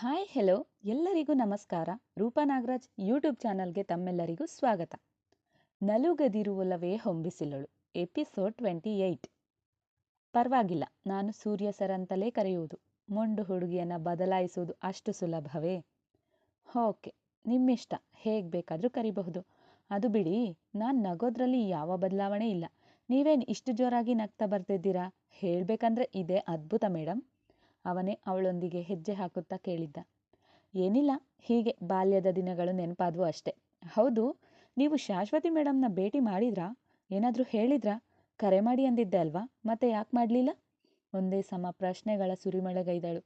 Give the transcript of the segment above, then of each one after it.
Hi hello ಎಲ್ಲರಿಗೂ ನಮಸ್ಕಾರ. Roopa Nagaraj YouTube ಚಾನಲ್ಗೆ ತಮ್ಮೆಲ್ಲರಿಗೂ ಸ್ವಾಗತ. ನಲುಗದಿರುವಲವೇ ಹೊಂಬಿಸಿಲಳು. ಎಪಿಸೋಡ್ ಟ್ವೆಂಟಿ ಏಯ್ಟ್ ಪರವಾಗಿಲ್ಲ. ನಾನು ಸೂರ್ಯ ಸರ್ ಅಂತಲೇ ಕರೆಯುವುದು. ಮೊಂಡು ಹುಡುಗಿಯನ್ನು ಬದಲಾಯಿಸುವುದು ಅಷ್ಟು ಸುಲಭವೇ? ಓಕೆ. ನಿಮ್ಮಿಷ್ಟ. ಹೇಗೆ ಬೇಕಾದರೂ ಕರಿಬಹುದು. ಅದು ಬಿಡಿ, ನಾನು ನಗೋದ್ರಲ್ಲಿ ಯಾವ ಬದಲಾವಣೆ ಇಲ್ಲ. ನೀವೇನು ಇಷ್ಟು ಜೋರಾಗಿ ನಗ್ತಾ ಬರ್ತಿದ್ದೀರಾ? ಹೇಳಬೇಕಂದ್ರೆ ಇದೇ ಅದ್ಭುತ ಮೇಡಮ್ ಅವನೇ ಅವಳೊಂದಿಗೆ ಹೆಜ್ಜೆ ಹಾಕುತ್ತಾ ಕೇಳಿದ್ದ. ಏನಿಲ್ಲ, ಹೀಗೆ ಬಾಲ್ಯದ ದಿನಗಳು ನೆನಪಾದವು ಅಷ್ಟೆ. ಹೌದು, ನೀವು ಶಾಶ್ವತಿ ಮೇಡಮ್ನ ಭೇಟಿ ಮಾಡಿದ್ರಾ? ಏನಾದರೂ ಹೇಳಿದ್ರಾ? ಕರೆ ಮಾಡಿ ಅಂದಿದ್ದೆ ಅಲ್ವಾ? ಮತ್ತೆ ಯಾಕೆ ಮಾಡಲಿಲ್ಲ? ಒಂದೇ ಸಮ ಪ್ರಶ್ನೆಗಳ ಸುರಿಮಳೆಗೈದಳು.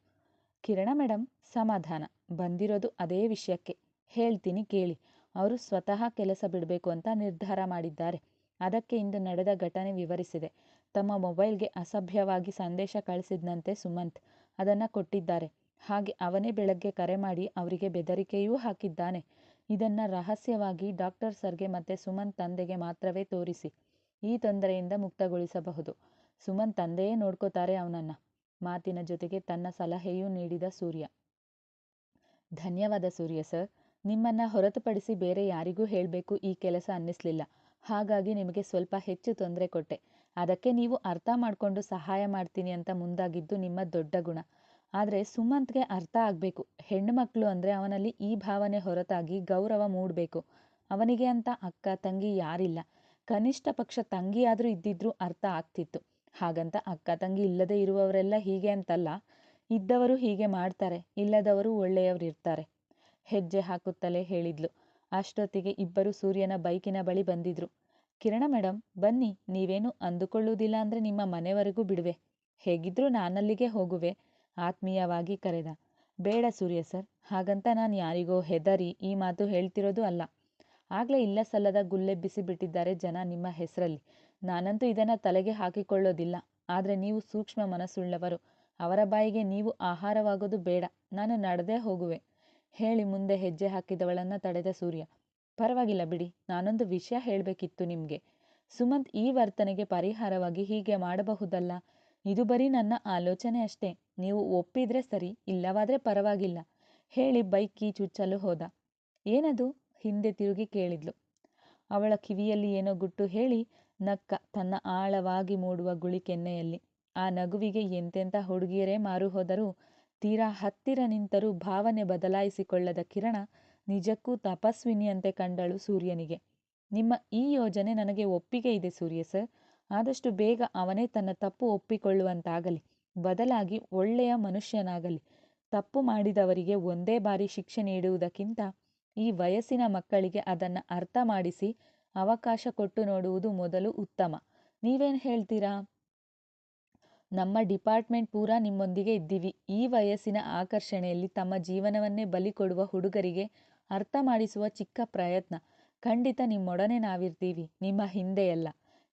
ಕಿರಣ ಮೇಡಮ್ ಸಮಾಧಾನ. ಬಂದಿರೋದು ಅದೇ ವಿಷಯಕ್ಕೆ. ಹೇಳ್ತೀನಿ ಕೇಳಿ. ಅವರು ಸ್ವತಃ ಕೆಲಸ ಬಿಡಬೇಕು ಅಂತ ನಿರ್ಧಾರ ಮಾಡಿದ್ದಾರೆ. ಅದಕ್ಕೆ ಇಂದು ನಡೆದ ಘಟನೆ ವಿವರಿಸಿದೆ. ತಮ್ಮ ಮೊಬೈಲ್ಗೆ ಅಸಭ್ಯವಾಗಿ ಸಂದೇಶ ಕಳಿಸಿದ್ನಂತೆ ಸುಮಂತ್. ಅದನ್ನು ಕೊಟ್ಟಿದ್ದಾರೆ. ಹಾಗೆ ಅವನೇ ಬೆಳಗ್ಗೆ ಕರೆ ಮಾಡಿ ಅವರಿಗೆ ಬೆದರಿಕೆಯೂ ಹಾಕಿದ್ದಾನೆ. ಇದನ್ನು ರಹಸ್ಯವಾಗಿ ಡಾಕ್ಟರ್ ಸರ್ಗೆ ಮತ್ತು ಸುಮನ್ ತಂದೆಗೆ ಮಾತ್ರವೇ ತೋರಿಸಿ. ಈ ತೊಂದರೆಯಿಂದ ಮುಕ್ತಗೊಳಿಸಬಹುದು. ಸುಮನ್ ತಂದೆಯೇ ನೋಡ್ಕೋತಾರೆ ಅವನನ್ನು. ಮಾತಿನ ಜೊತೆಗೆ ತನ್ನ ಸಲಹೆಯೂ ನೀಡಿದ ಸೂರ್ಯ. ಧನ್ಯವಾದ ಸೂರ್ಯ ಸರ್. ನಿಮ್ಮನ್ನು ಹೊರತುಪಡಿಸಿ ಬೇರೆ ಯಾರಿಗೂ ಹೇಳಬೇಕು ಈ ಕೆಲಸ ಅನ್ನಿಸ್ಲಿಲ್ಲ. ಹಾಗಾಗಿ ನಿಮಗೆ ಸ್ವಲ್ಪ ಹೆಚ್ಚು ತೊಂದರೆ ಕೊಟ್ಟೆ. ಅದಕ್ಕೆ ನೀವು ಅರ್ಥ ಮಾಡಿಕೊಂಡು ಸಹಾಯ ಮಾಡ್ತೀನಿ ಅಂತ ಮುಂದಾಗಿದ್ದು ನಿಮ್ಮ ದೊಡ್ಡ ಗುಣ. ಆದರೆ ಸುಮಂತ್ಗೆ ಅರ್ಥ ಆಗಬೇಕು. ಹೆಣ್ಣು ಮಕ್ಕಳು ಅಂದರೆ ಅವನಲ್ಲಿ ಈ ಭಾವನೆ ಹೊರತಾಗಿ ಗೌರವ ಮೂಡಬೇಕು. ಅವನಿಗೆ ಅಂತ ಅಕ್ಕ, ತಂಗಿ ಯಾರಿಲ್ಲ. ಕನಿಷ್ಠ ಪಕ್ಷ ತಂಗಿಯಾದರೂ ಇದ್ದಿದ್ರೂ ಅರ್ಥ ಆಗ್ತಿತ್ತು. ಹಾಗಂತ ಅಕ್ಕ, ತಂಗಿ ಇಲ್ಲದೆ ಇರುವವರೆಲ್ಲ ಹೀಗೆ ಅಂತಲ್ಲ. ಇದ್ದವರು ಹೀಗೆ ಮಾಡ್ತಾರೆ, ಇಲ್ಲದವರು ಒಳ್ಳೆಯವರು ಇರ್ತಾರೆ. ಹೆಜ್ಜೆ ಹಾಕುತ್ತಲೇ ಹೇಳಿದ್ಲು. ಅಷ್ಟೊತ್ತಿಗೆ ಇಬ್ಬರು ಸೂರ್ಯನ ಬೈಕಿನ ಬಳಿ ಬಂದಿದ್ರು. ಕಿರಣ ಮೇಡಮ್ ಬನ್ನಿ, ನೀವೇನು ಅಂದುಕೊಳ್ಳುವುದಿಲ್ಲ ಅಂದರೆ ನಿಮ್ಮ ಮನೆವರೆಗೂ ಬಿಡುವೆ. ಹೇಗಿದ್ರೂ ನಾನಲ್ಲಿಗೆ ಹೋಗುವೆ, ಆತ್ಮೀಯವಾಗಿ ಕರೆದ. ಬೇಡ ಸೂರ್ಯ ಸರ್, ಹಾಗಂತ ನಾನು ಯಾರಿಗೋ ಹೆದರಿ ಈ ಮಾತು ಹೇಳ್ತಿರೋದು ಅಲ್ಲ. ಆಗಲೇ ಇಲ್ಲ ಸಲ್ಲದ ಗುಲ್ಲೆಬ್ಬಿಸಿ ಬಿಟ್ಟಿದ್ದಾರೆ ಜನ ನಿಮ್ಮ ಹೆಸರಲ್ಲಿ. ನಾನಂತೂ ಇದನ್ನು ತಲೆಗೆ ಹಾಕಿಕೊಳ್ಳೋದಿಲ್ಲ. ಆದರೆ ನೀವು ಸೂಕ್ಷ್ಮ ಮನಸ್ಸುಳ್ಳವರು. ಅವರ ಬಾಯಿಗೆ ನೀವು ಆಹಾರವಾಗೋದು ಬೇಡ. ನಾನು ನಡೆದೇ ಹೋಗುವೆ. ಹೇಳಿ ಮುಂದೆ ಹೆಜ್ಜೆ ಹಾಕಿದವಳನ್ನು ತಡೆದ ಸೂರ್ಯ. ಪರವಾಗಿಲ್ಲ ಬಿಡಿ. ನಾನೊಂದು ವಿಷಯ ಹೇಳಬೇಕಿತ್ತು ನಿಮಗೆ. ಸುಮಂತ್ ಈ ವರ್ತನೆಗೆ ಪರಿಹಾರವಾಗಿ ಹೀಗೆ ಮಾಡಬಹುದಲ್ಲ? ಇದು ಬರೀ ನನ್ನ ಆಲೋಚನೆ ಅಷ್ಟೇ. ನೀವು ಒಪ್ಪಿದ್ರೆ ಸರಿ, ಇಲ್ಲವಾದ್ರೆ ಪರವಾಗಿಲ್ಲ. ಹೇಳಿ ಬೈಕ್ ಚುಚ್ಚಲು ಹೋದ. ಏನದು? ಹಿಂದೆ ತಿರುಗಿ ಕೇಳಿದ್ಲು. ಅವಳ ಕಿವಿಯಲ್ಲಿ ಏನೋ ಗುಟ್ಟು ಹೇಳಿ ನಕ್ಕ ತನ್ನ ಆಳವಾಗಿ ಮೂಡುವ ಗುಳಿ ಕೆನ್ನೆಯಲ್ಲಿ. ಆ ನಗುವಿಗೆ ಎಂತೆಂಥ ಹುಡುಗಿಯರೇ ಮಾರು ಹೋದರೂ, ತೀರಾ ಹತ್ತಿರ ನಿಂತರೂ ಭಾವನೆ ಬದಲಾಯಿಸಿಕೊಳ್ಳದ ಕಿರಣ ನಿಜಕ್ಕೂ ತಪಸ್ವಿನಿಯಂತೆ ಕಂಡಳು ಸೂರ್ಯನಿಗೆ. ನಿಮ್ಮ ಈ ಯೋಜನೆ ನನಗೆ ಒಪ್ಪಿಗೆ ಇದೆ ಸೂರ್ಯ ಸರ್. ಆದಷ್ಟು ಬೇಗ ಅವನೇ ತನ್ನ ತಪ್ಪು ಒಪ್ಪಿಕೊಳ್ಳುವಂತಾಗಲಿ. ಬದಲಾಗಿ ಒಳ್ಳೆಯ ಮನುಷ್ಯನಾಗಲಿ. ತಪ್ಪು ಮಾಡಿದವರಿಗೆ ಒಂದೇ ಬಾರಿ ಶಿಕ್ಷೆ ನೀಡುವುದಕ್ಕಿಂತ ಈ ವಯಸ್ಸಿನ ಮಕ್ಕಳಿಗೆ ಅದನ್ನು ಅರ್ಥ ಮಾಡಿಸಿ ಅವಕಾಶ ಕೊಟ್ಟು ನೋಡುವುದು ಮೊದಲು ಉತ್ತಮ. ನೀವೇನು ಹೇಳ್ತೀರಾ? ನಮ್ಮ ಡಿಪಾರ್ಟ್ಮೆಂಟ್ ಪೂರಾ ನಿಮ್ಮೊಂದಿಗೆ ಇದ್ದೀವಿ. ಈ ವಯಸ್ಸಿನ ಆಕರ್ಷಣೆಯಲ್ಲಿ ತಮ್ಮ ಜೀವನವನ್ನೇ ಬಲಿಕೊಡುವ ಹುಡುಗರಿಗೆ ಅರ್ಥ ಮಾಡಿಸುವ ಚಿಕ್ಕ ಪ್ರಯತ್ನ. ಖಂಡಿತ ನಿಮ್ಮೊಡನೆ ನಾವಿರ್ತೀವಿ, ನಿಮ್ಮ ಹಿಂದೆಯಲ್ಲ.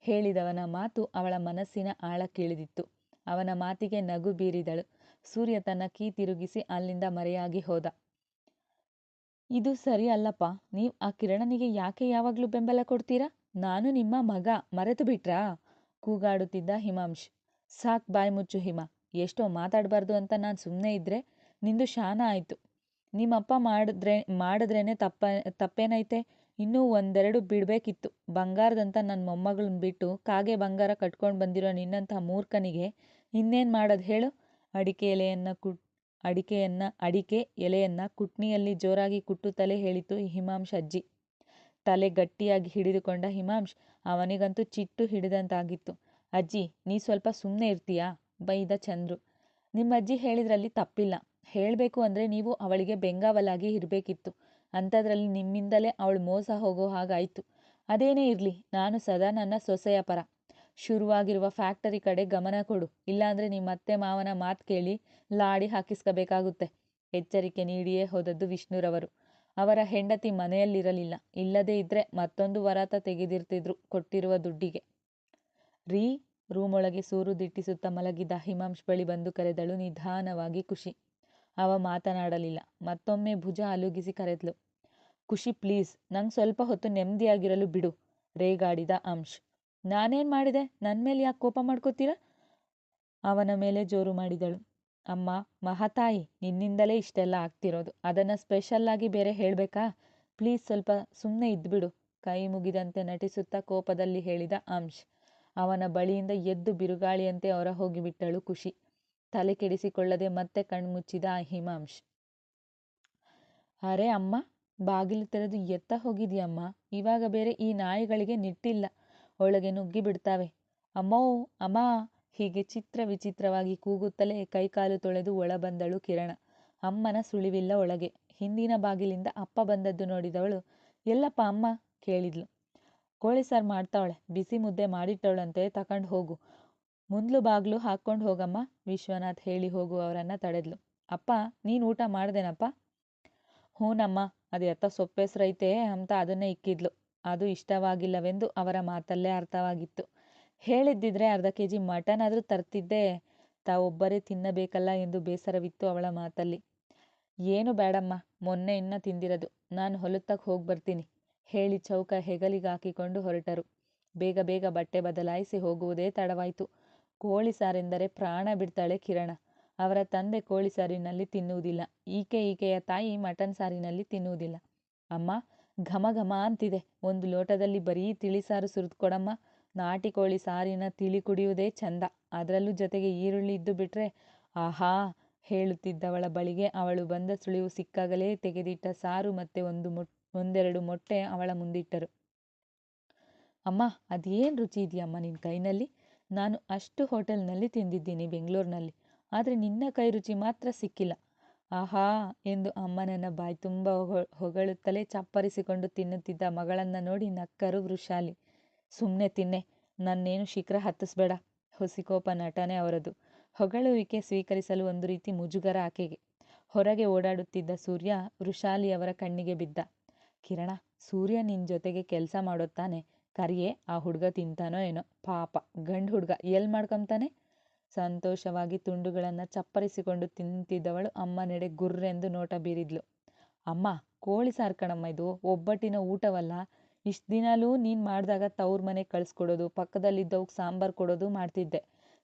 ಹೇಳಿದವನ ಮಾತು ಅವಳ ಮನಸ್ಸಿನ ಆಳಕ್ಕಿಳಿದಿತ್ತು ಅವನ ಮಾತಿಗೆ ನಗು ಬೀರಿದಳು. ಸೂರ್ಯ ತನ್ನ ಕೀ ತಿರುಗಿಸಿ ಅಲ್ಲಿಂದ ಮರೆಯಾಗಿ ಹೋದ. ಇದು ಸರಿ ಅಲ್ಲಪ್ಪ, ನೀವು ಆ ಕಿರಣನಿಗೆ ಯಾಕೆ ಯಾವಾಗಲೂ ಬೆಂಬಲ ಕೊಡ್ತೀರಾ? ನಾನು ನಿಮ್ಮ ಮಗ, ಮರೆತು ಬಿಟ್ರಾ? ಕೂಗಾಡುತ್ತಿದ್ದ ಹಿಮಾಂಶ್. ಸಾಕ್ ಬಾಯ್ ಮುಚ್ಚು ಹಿಮ. ಎಷ್ಟೋ ಮಾತಾಡಬಾರ್ದು ಅಂತ ನಾನು ಸುಮ್ಮನೆ ಇದ್ರೆ ನಿಂದು ಶಾನ ಆಯಿತು. ನಿಮ್ಮಪ್ಪ ಮಾಡಿದ್ರೆ ಮಾಡಿದ್ರೇ ತಪ್ಪ, ತಪ್ಪೇನೈತೆ? ಇನ್ನೂ ಒಂದೆರಡು ಬಿಡಬೇಕಿತ್ತು. ಬಂಗಾರದಂತ ನನ್ನ ಮೊಮ್ಮಗಳನ್ನ ಬಿಟ್ಟು ಕಾಗೆ ಬಂಗಾರ ಕಟ್ಕೊಂಡು ಬಂದಿರೋ ನಿನ್ನಂಥ ಮೂರ್ಖನಿಗೆ ಇನ್ನೇನು ಮಾಡೋದು ಹೇಳು? ಅಡಿಕೆ ಎಲೆಯನ್ನು ಕುಟ್, ಅಡಿಕೆಯನ್ನು, ಅಡಿಕೆ ಎಲೆಯನ್ನು ಕುಟ್ನಿಯಲ್ಲಿ ಜೋರಾಗಿ ಕುಟ್ಟುತ್ತಲೇ ಹೇಳಿತು ಹಿಮಾಂಶ್ ಅಜ್ಜಿ. ತಲೆ ಗಟ್ಟಿಯಾಗಿ ಹಿಡಿದುಕೊಂಡ ಹಿಮಾಂಶ್ ಅವನಿಗಂತೂ ಚಿಟ್ಟು ಹಿಡಿದಂತಾಗಿತ್ತು. ಅಜ್ಜಿ, ನೀ ಸ್ವಲ್ಪ ಸುಮ್ಮನೆ ಇರ್ತೀಯಾ? ಬೈದ ಚಂದ್ರು. ನಿಮ್ಮಜ್ಜಿ ಹೇಳಿದ್ರಲ್ಲಿ ತಪ್ಪಿಲ್ಲ. ಹೇಳಬೇಕು ಅಂದರೆ ನೀವು ಅವಳಿಗೆ ಬೆಂಗಾವಲಾಗಿ ಇರಬೇಕಿತ್ತು. ಅಂಥದ್ರಲ್ಲಿ ನಿಮ್ಮಿಂದಲೇ ಅವಳು ಮೋಸ ಹೋಗೋ ಹಾಗಾಯಿತು. ಅದೇನೇ ಇರಲಿ, ನಾನು ಸದಾ ನನ್ನ ಸೊಸೆಯ ಪರ. ಶುರುವಾಗಿರುವ ಫ್ಯಾಕ್ಟರಿ ಕಡೆ ಗಮನ ಕೊಡು. ಇಲ್ಲಾಂದರೆ ನಿಮ್ಮ ಅತ್ತೆ ಮಾವನ ಮಾತು ಕೇಳಿ ಲಾಡಿ ಹಾಕಿಸ್ಕೋಬೇಕಾಗುತ್ತೆ. ಎಚ್ಚರಿಕೆ ನೀಡಿಯೇ ಹೋದದ್ದು ವಿಷ್ಣುರವರು. ಅವರ ಹೆಂಡತಿ ಮನೆಯಲ್ಲಿರಲಿಲ್ಲ. ಇಲ್ಲದೇ ಇದ್ರೆ ಮತ್ತೊಂದು ವರಾತ ತೆಗೆದಿರ್ತಿದ್ರು ಕೊಟ್ಟಿರುವ ದುಡ್ಡಿಗೆ. ರೀ, ರೂಮೊಳಗೆ ಸೂರು ದಿಟ್ಟಿಸುತ್ತ ಮಲಗಿದ್ದ ಹಿಮಾಂಶ್ ಬಳಿ ಬಂದು ಕರೆದಳು ನಿಧಾನವಾಗಿ ಖುಷಿ. ಅವ ಮಾತನಾಡಲಿಲ್ಲ. ಮತ್ತೊಮ್ಮೆ ಭುಜ ಅಲುಗಿಸಿ ಕರೆದ್ಲು, ಖುಷಿ ಪ್ಲೀಸ್, ನಂಗೆ ಸ್ವಲ್ಪ ಹೊತ್ತು ನೆಮ್ಮದಿಯಾಗಿರಲು ಬಿಡು, ರೇಗಾಡಿದ ಅಂಶ್. ನಾನೇನು ಮಾಡಿದೆ? ನನ್ನ ಮೇಲೆ ಯಾಕೆ ಕೋಪ ಮಾಡ್ಕೋತೀರಾ? ಅವನ ಮೇಲೆ ಜೋರು ಮಾಡಿದಳು. ಅಮ್ಮ, ಮಹಾತಾಯಿ, ನಿನ್ನಿಂದಲೇ ಇಷ್ಟೆಲ್ಲ ಆಗ್ತಿರೋದು. ಅದನ್ನು ಸ್ಪೆಷಲ್ಲಾಗಿ ಬೇರೆ ಹೇಳಬೇಕಾ? ಪ್ಲೀಸ್ ಸ್ವಲ್ಪ ಸುಮ್ಮನೆ ಇದ್ಬಿಡು, ಕೈ ಮುಗಿದಂತೆ ನಟಿಸುತ್ತಾ ಕೋಪದಲ್ಲಿ ಹೇಳಿದ ಅಂಶ್. ಅವನ ಬಳಿಯಿಂದ ಎದ್ದು ಬಿರುಗಾಳಿಯಂತೆ ಹೊರ ಹೋಗಿಬಿಟ್ಟಳು ಖುಷಿ. ತಲೆ ಕೆಡಿಸಿಕೊಳ್ಳದೆ ಮತ್ತೆ ಕಣ್ಮುಚ್ಚಿದ ಹಿಮಾಂಶ್. ಅರೆ ಅಮ್ಮ, ಬಾಗಿಲು ತೆರೆದು ಎತ್ತ ಹೋಗಿದ್ಯಮ್ಮ, ಇವಾಗ ಬೇರೆ ಈ ನಾಯಿಗಳಿಗೆ ನಿಟ್ಟಿಲ್ಲ, ಒಳಗೆ ನುಗ್ಗಿ ಬಿಡ್ತಾವೆ. ಅಮ್ಮೋ, ಅಮ್ಮ, ಹೀಗೆ ಚಿತ್ರ ವಿಚಿತ್ರವಾಗಿ ಕೂಗುತ್ತಲೇ ಕೈಕಾಲು ತೊಳೆದು ಒಳ ಬಂದಳು ಕಿರಣ. ಅಮ್ಮನ ಸುಳಿವಿಲ್ಲ ಒಳಗೆ. ಹಿಂದಿನ ಬಾಗಿಲಿಂದ ಅಪ್ಪ ಬಂದದ್ದು ನೋಡಿದವಳು, ಎಲ್ಲಪ್ಪ ಅಮ್ಮ? ಕೇಳಿದ್ಲು. ಕೋಳಿ ಸಾರು ಮಾಡ್ತಾವಳೆ, ಬಿಸಿ ಮುದ್ದೆ ಮಾಡಿಟ್ಟವಳಂತೆ ತಕೊಂಡು ಹೋಗು. ಮುಂದ್ಲು ಬಾಗ್ಲು ಹಾಕ್ಕೊಂಡು ಹೋಗಮ್ಮ. ವಿಶ್ವನಾಥ್ ಹೇಳಿ ಹೋಗುವವರನ್ನ ತಡೆದ್ಲು. ಅಪ್ಪ, ನೀನು ಊಟ ಮಾಡ್ದೇನಪ್ಪ? ಹೂನಮ್ಮ, ಅದು ಎತ್ತ ಸೊಪ್ಪೆಸ್ರೈತೆ ಅಂತ ಅದನ್ನೇ ಇಕ್ಕಿದ್ಲು. ಅದು ಇಷ್ಟವಾಗಿಲ್ಲವೆಂದು ಅವರ ಮಾತಲ್ಲೇ ಅರ್ಥವಾಗಿತ್ತು. ಹೇಳಿದ್ದಿದ್ರೆ ಅರ್ಧ ಕೆ ಜಿ ಮಟನ್ ಆದರೂ ತರ್ತಿದ್ದೆ. ತಾವೊಬ್ಬರೇ ತಿನ್ನಬೇಕಲ್ಲ ಎಂದು ಬೇಸರವಿತ್ತು ಅವಳ ಮಾತಲ್ಲಿ. ಏನು ಬೇಡಮ್ಮ ಮೊನ್ನೆ ಇನ್ನ ತಿಂದಿರದು. ನಾನು ಹೊಲತ್ತಕ್ಕೆ ಹೋಗಿ ಬರ್ತೀನಿ. ಹೇಳಿ ಚೌಕ ಹೆಗಲಿಗೆ ಹಾಕಿಕೊಂಡು ಹೊರಟರು. ಬೇಗ ಬೇಗ ಬಟ್ಟೆ ಬದಲಾಯಿಸಿ ಹೋಗುವುದೇ ತಡವಾಯಿತು. ಕೋಳಿ ಸಾರೆಂದರೆ ಪ್ರಾಣ ಬಿಡ್ತಾಳೆ ಕಿರಣ. ಅವರ ತಂದೆ ಕೋಳಿ ಸಾರಿನಲ್ಲಿ ತಿನ್ನುವುದಿಲ್ಲ. ಈಕೆ ಈಕೆಯ ತಾಯಿ ಮಟನ್ ಸಾರಿನಲ್ಲಿ ತಿನ್ನುವುದಿಲ್ಲ. ಅಮ್ಮ, ಘಮ ಘಮ ಅಂತಿದೆ. ಒಂದು ಲೋಟದಲ್ಲಿ ಬರೀ ತಿಳಿಸಾರು ಸುರಿದು ಕೊಡಮ್ಮ. ನಾಟಿ ಕೋಳಿ ಸಾರಿನ ತಿಳಿ ಕುಡಿಯುವುದೇ ಚಂದ. ಅದರಲ್ಲೂ ಜೊತೆಗೆ ಈರುಳ್ಳಿ ಇದ್ದು ಬಿಟ್ರೆ, ಆಹಾ, ಹೇಳುತ್ತಿದ್ದವಳ ಬಳಿಗೆ ಅವಳು ಬಂದ ಸುಳಿವು ಸಿಕ್ಕಾಗಲೇ ತೆಗೆದಿಟ್ಟ ಸಾರು ಮತ್ತೆ ಒಂದು ಮೊಟ್, ಒಂದೆರಡು ಮೊಟ್ಟೆ ಅವಳ ಮುಂದಿಟ್ಟರು. ಅಮ್ಮ, ಅದೇನು ರುಚಿ ಇದೆಯಮ್ಮ ನಿನ್ನ ಕೈನಲ್ಲಿ? ನಾನು ಅಷ್ಟು ಹೋಟೆಲ್ನಲ್ಲಿ ತಿಂದಿದ್ದೀನಿ ಬೆಂಗಳೂರಿನಲ್ಲಿ, ಆದರೆ ನಿನ್ನ ಕೈ ರುಚಿ ಮಾತ್ರ ಸಿಕ್ಕಿಲ್ಲ. ಆಹಾ! ಎಂದು ಅಮ್ಮನನ್ನ ಬಾಯಿ ತುಂಬ ಹೊಗಳುತ್ತಲೇ ಚಪ್ಪರಿಸಿಕೊಂಡು ತಿನ್ನುತ್ತಿದ್ದ ಮಗಳನ್ನ ನೋಡಿ ನಕ್ಕರು ವೃಷಾಲಿ. ಸುಮ್ಮನೆ ತಿನ್ನೆ, ನನ್ನೇನು ಶೀಘ್ರ ಹತ್ತಿಸ್ಬೇಡ, ಹುಸಿಕೋಪ ನಟನೆ ಅವರದು. ಹೊಗಳುವಿಕೆ ಸ್ವೀಕರಿಸಲು ಒಂದು ರೀತಿ ಮುಜುಗರ ಆಕೆಗೆ. ಹೊರಗೆ ಓಡಾಡುತ್ತಿದ್ದ ಸೂರ್ಯ ವೃಷಾಲಿಯವರ ಕಣ್ಣಿಗೆ ಬಿದ್ದ. ಕಿರಣ, ಸೂರ್ಯ ನಿನ್ನ ಜೊತೆಗೆ ಕೆಲಸ ಮಾಡೋತ್ತಾನೆ ಕರಿಯೇ, ಆ ಹುಡುಗ ತಿಂತಾನೋ ಏನೋ. ಪಾಪ, ಗಂಡು ಹುಡುಗ ಎಲ್ಲಿ ಮಾಡ್ಕೊಂತಾನೆ? ಸಂತೋಷವಾಗಿ ತುಂಡುಗಳನ್ನು ಚಪ್ಪರಿಸಿಕೊಂಡು ತಿಂತಿದ್ದವಳು ಅಮ್ಮ ನೆಡೆ ಗುರ್ರೆಂದು ನೋಟ ಬೀರಿದ್ಲು. ಅಮ್ಮ, ಕೋಳಿ ಸಾರ್ಕಣಮ್ಮ ಇದು, ಒಬ್ಬಟ್ಟಿನ ಊಟವಲ್ಲ. ಇಷ್ಟು ದಿನಾಲೂ ನೀನು ಮಾಡಿದಾಗ ತವ್ರ ಮನೆ ಕಳಿಸ್ಕೊಡೋದು ಪಕ್ಕದಲ್ಲಿದ್ದವ್ಗೆ ಸಾಂಬಾರು ಕೊಡೋದು ಮಾಡ್ತಿದ್ದೆ.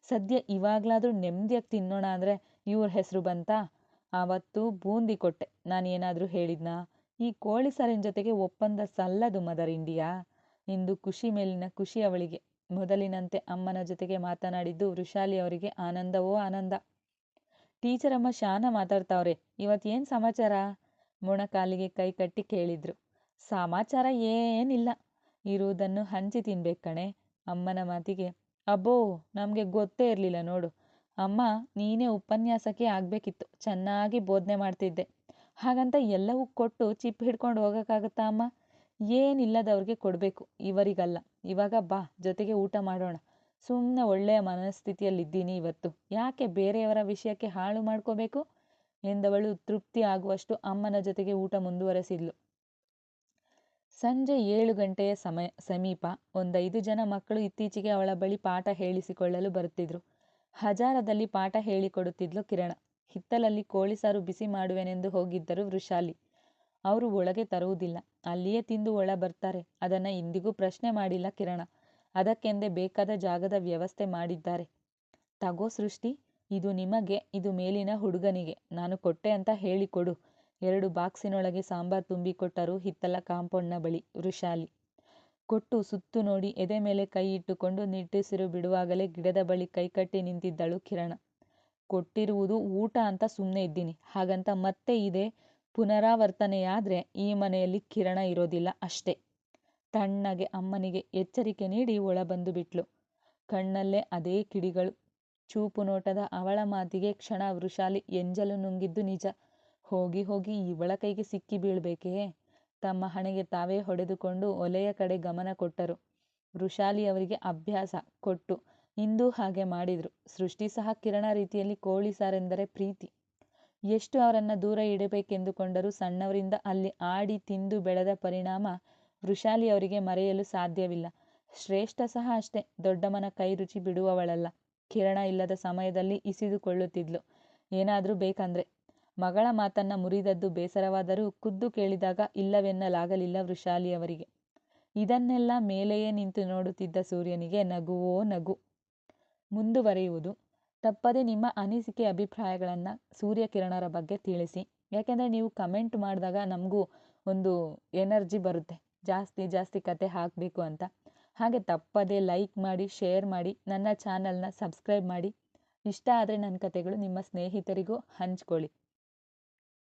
ಸದ್ಯ ಇವಾಗಲಾದರೂ ನೆಮ್ಮದಿಯಾಗಿ ತಿನ್ನೋಣ ಅಂದರೆ ಇವ್ರ ಹೆಸರು ಬಂತಾ? ಆವತ್ತು ಬೂಂದಿ ಕೊಟ್ಟೆ. ನಾನು ಏನಾದರೂ ಹೇಳಿದ್ನಾ? ಈ ಕೋಳಿ ಸಾರಿನ ಜೊತೆಗೆ ಒಪ್ಪಂದ ಸಲ್ಲದು, ಮದರ್ ಇಂಡಿಯಾ. ಇಂದು ಖುಷಿ ಮೇಲಿನ ಖುಷಿ ಅವಳಿಗೆ. ಮೊದಲಿನಂತೆ ಅಮ್ಮನ ಜೊತೆಗೆ ಮಾತನಾಡಿದ್ದು ವೃಷಾಲಿ ಅವರಿಗೆ ಆನಂದವೋ ಆನಂದ. ಟೀಚರ್ ಅಮ್ಮ ಶಾನ ಮಾತಾಡ್ತಾವ್ರೆ ಇವತ್ತೇನ್ ಸಮಾಚಾರ? ಮೊಣಕಾಲಿಗೆ ಕೈ ಕಟ್ಟಿ ಕೇಳಿದ್ರು. ಸಮಾಚಾರ ಏನಿಲ್ಲ. ಇರುವುದನ್ನು ಹಂಚಿ ತಿನ್ಬೇಕು ಕಣೆ. ಅಮ್ಮನ ಮಾತಿಗೆ, ಅಬ್ಬೋ, ನಮಗೆ ಗೊತ್ತೇ ಇರಲಿಲ್ಲ ನೋಡು. ಅಮ್ಮ, ನೀನೇ ಉಪನ್ಯಾಸಕ್ಕೆ ಆಗಬೇಕಿತ್ತು. ಚೆನ್ನಾಗಿ ಬೋಧನೆ ಮಾಡ್ತಿದ್ದೆ. ಹಾಗಂತ ಎಲ್ಲವೂ ಕೊಟ್ಟು ಚಿಪ್ ಹಿಡ್ಕೊಂಡು ಹೋಗಕ್ಕಾಗತ್ತಾ ಅಮ್ಮ? ಏನಿಲ್ಲದವ್ರಿಗೆ ಕೊಡಬೇಕು, ಇವರಿಗಲ್ಲ. ಇವಾಗ ಬಾ, ಜೊತೆಗೆ ಊಟ ಮಾಡೋಣ. ಸುಮ್ಮನೆ ಒಳ್ಳೆಯ ಮನಸ್ಥಿತಿಯಲ್ಲಿದ್ದೀನಿ ಇವತ್ತು. ಯಾಕೆ ಬೇರೆಯವರ ವಿಷಯಕ್ಕೆ ಹಾಳು ಮಾಡ್ಕೋಬೇಕು? ಎಂದವಳು ತೃಪ್ತಿ ಆಗುವಷ್ಟು ಅಮ್ಮನ ಜೊತೆಗೆ ಊಟ ಮುಂದುವರೆಸಿದ್ಲು. ಸಂಜೆ ಏಳು ಗಂಟೆಯ ಸಮಯ, ಸಮೀಪ ಒಂದೈದು ಜನ ಮಕ್ಕಳು ಇತ್ತೀಚೆಗೆ ಅವಳ ಬಳಿ ಪಾಠ ಹೇಳಿಸಿಕೊಳ್ಳಲು ಬರುತ್ತಿದ್ರು. ಹಜಾರದಲ್ಲಿ ಪಾಠ ಹೇಳಿಕೊಡುತ್ತಿದ್ಲು ಕಿರಣ. ಹಿತ್ತಲಲ್ಲಿ ಕೋಳಿ ಸಾರು ಬಿಸಿ ಮಾಡುವೆನೆಂದು ಹೋಗಿದ್ದರು ವೃಷಾಲಿ. ಅವರು ಒಳಗೆ ತರುವುದಿಲ್ಲ. ಅಲ್ಲಿಯೇ ತಿಂದು ಒಳ ಬರ್ತಾರೆ. ಅದನ್ನು ಇಂದಿಗೂ ಪ್ರಶ್ನೆ ಮಾಡಿಲ್ಲ ಕಿರಣ. ಅದಕ್ಕೆಂದೇ ಬೇಕಾದ ಜಾಗದ ವ್ಯವಸ್ಥೆ ಮಾಡಿದ್ದಾರೆ. ತಗೋ ಸೃಷ್ಟಿ, ಇದು ನಿಮಗೆ, ಇದು ಮೇಲಿನ ಹುಡುಗನಿಗೆ. ನಾನು ಕೊಟ್ಟೆ ಅಂತ ಹೇಳಿಕೊಡು. ಎರಡು ಬಾಕ್ಸಿನೊಳಗೆ ಸಾಂಬಾರ್ ತುಂಬಿಕೊಟ್ಟರು ಹಿತ್ತಲ ಕಾಂಪೌಂಡ್ನ ಬಳಿ, ವೃಷಾಲಿ. ಕೊಟ್ಟು ಸುತ್ತು ನೋಡಿ, ಎದೆ ಮೇಲೆ ಕೈ ಇಟ್ಟುಕೊಂಡು ನಿಟ್ಟುಸಿರು ಬಿಡುವಾಗಲೇ ಗಿಡದ ಬಳಿ ಕೈಕಟ್ಟಿ ನಿಂತಿದ್ದಳು ಕಿರಣ. ಕೊಟ್ಟಿರುವುದು ಊಟ ಅಂತ ಸುಮ್ಮನೆ ಇದ್ದೀನಿ. ಹಾಗಂತ ಮತ್ತೆ ಇದೆ ಪುನರಾವರ್ತನೆಯಾದರೆ ಈ ಮನೆಯಲ್ಲಿ ಕಿರಣ ಇರೋದಿಲ್ಲ ಅಷ್ಟೇ. ತಣ್ಣಗೆ ಅಮ್ಮನಿಗೆ ಎಚ್ಚರಿಕೆ ನೀಡಿ ಒಳಬಂದು ಬಿಟ್ಳು ಕಣ್ಣಲ್ಲೇ ಅದೇ ಕಿಡಿಗಳು. ಚೂಪು ನೋಟದ ಅವಳ ಮಾತಿಗೆ ಕ್ಷಣ ವೃಷಾಲಿ ಎಂಜಲು ನುಂಗಿದ್ದು ನಿಜ. ಹೋಗಿ ಹೋಗಿ ಇವಳ ಕೈಗೆ ಸಿಕ್ಕಿ ಬೀಳ್ಬೇಕೇ? ತಮ್ಮ ಹಣೆಗೆ ತಾವೇ ಹೊಡೆದುಕೊಂಡು ಒಲೆಯ ಕಡೆ ಗಮನ ಕೊಟ್ಟರು. ವೃಷಾಲಿ ಅವರಿಗೆ ಅಭ್ಯಾಸ, ಕೊಟ್ಟು. ಇಂದೂ ಹಾಗೆ ಮಾಡಿದ್ರು. ಸೃಷ್ಟಿ ಸಹ ಕಿರಣ ರೀತಿಯಲ್ಲಿ ಕೋಳಿ ಸಾರೆಂದರೆ ಪ್ರೀತಿ. ಎಷ್ಟು ಅವರನ್ನು ದೂರ ಇಡಬೇಕೆಂದುಕೊಂಡರೂ ಸಣ್ಣವರಿಂದ ಅಲ್ಲಿ ಆಡಿ ತಿಂದು ಬೆಳೆದ ಪರಿಣಾಮ ವೃಷಾಲಿ ಅವರಿಗೆ ಮರೆಯಲು ಸಾಧ್ಯವಿಲ್ಲ. ಶ್ರೇಷ್ಠ ಸಹ ಅಷ್ಟೇ ದೊಡ್ಡಮ್ಮನ ಕೈ ರುಚಿ ಬಿಡುವವಳಲ್ಲ. ಕಿರಣ ಇಲ್ಲದ ಸಮಯದಲ್ಲಿ ಇಸಿದುಕೊಳ್ಳುತ್ತಿದ್ಲು. ಏನಾದರೂ ಬೇಕಂದ್ರೆ. ಮಗಳ ಮಾತನ್ನ ಮುರಿದದ್ದು ಬೇಸರವಾದರೂ ಖುದ್ದು ಕೇಳಿದಾಗ ಇಲ್ಲವೆನ್ನಲಾಗಲಿಲ್ಲ ವೃಷಾಲಿಯವರಿಗೆ ಇದನ್ನೆಲ್ಲ ಮೇಲೆಯೇ ನಿಂತು ನೋಡುತ್ತಿದ್ದ ಸೂರ್ಯನಿಗೆ ನಗುವೋ ನಗು. ಮುಂದುವರಿಯುವುದು. ತಪ್ಪದೆ ನಿಮ್ಮ ಅನಿಸಿಕೆ ಅಭಿಪ್ರಾಯಗಳನ್ನು ಸೂರ್ಯಕಿರಣರ ಬಗ್ಗೆ ತಿಳಿಸಿ. ಯಾಕೆಂದರೆ ನೀವು ಕಮೆಂಟ್ ಮಾಡಿದಾಗ ನಮಗೂ ಒಂದು ಎನರ್ಜಿ ಬರುತ್ತೆ. ಜಾಸ್ತಿ ಜಾಸ್ತಿ ಕತೆ ಹಾಕಬೇಕು ಅಂತ. ಹಾಗೆ ತಪ್ಪದೆ ಲೈಕ್ ಮಾಡಿ ಶೇರ್ ಮಾಡಿ, ನನ್ನ ಚಾನಲ್ನ ಸಬ್ಸ್ಕ್ರೈಬ್ ಮಾಡಿ. ಇಷ್ಟ ಆದರೆ ನನ್ನ ಕತೆಗಳು ನಿಮ್ಮ ಸ್ನೇಹಿತರಿಗೂ ಹಂಚ್ಕೊಳ್ಳಿ.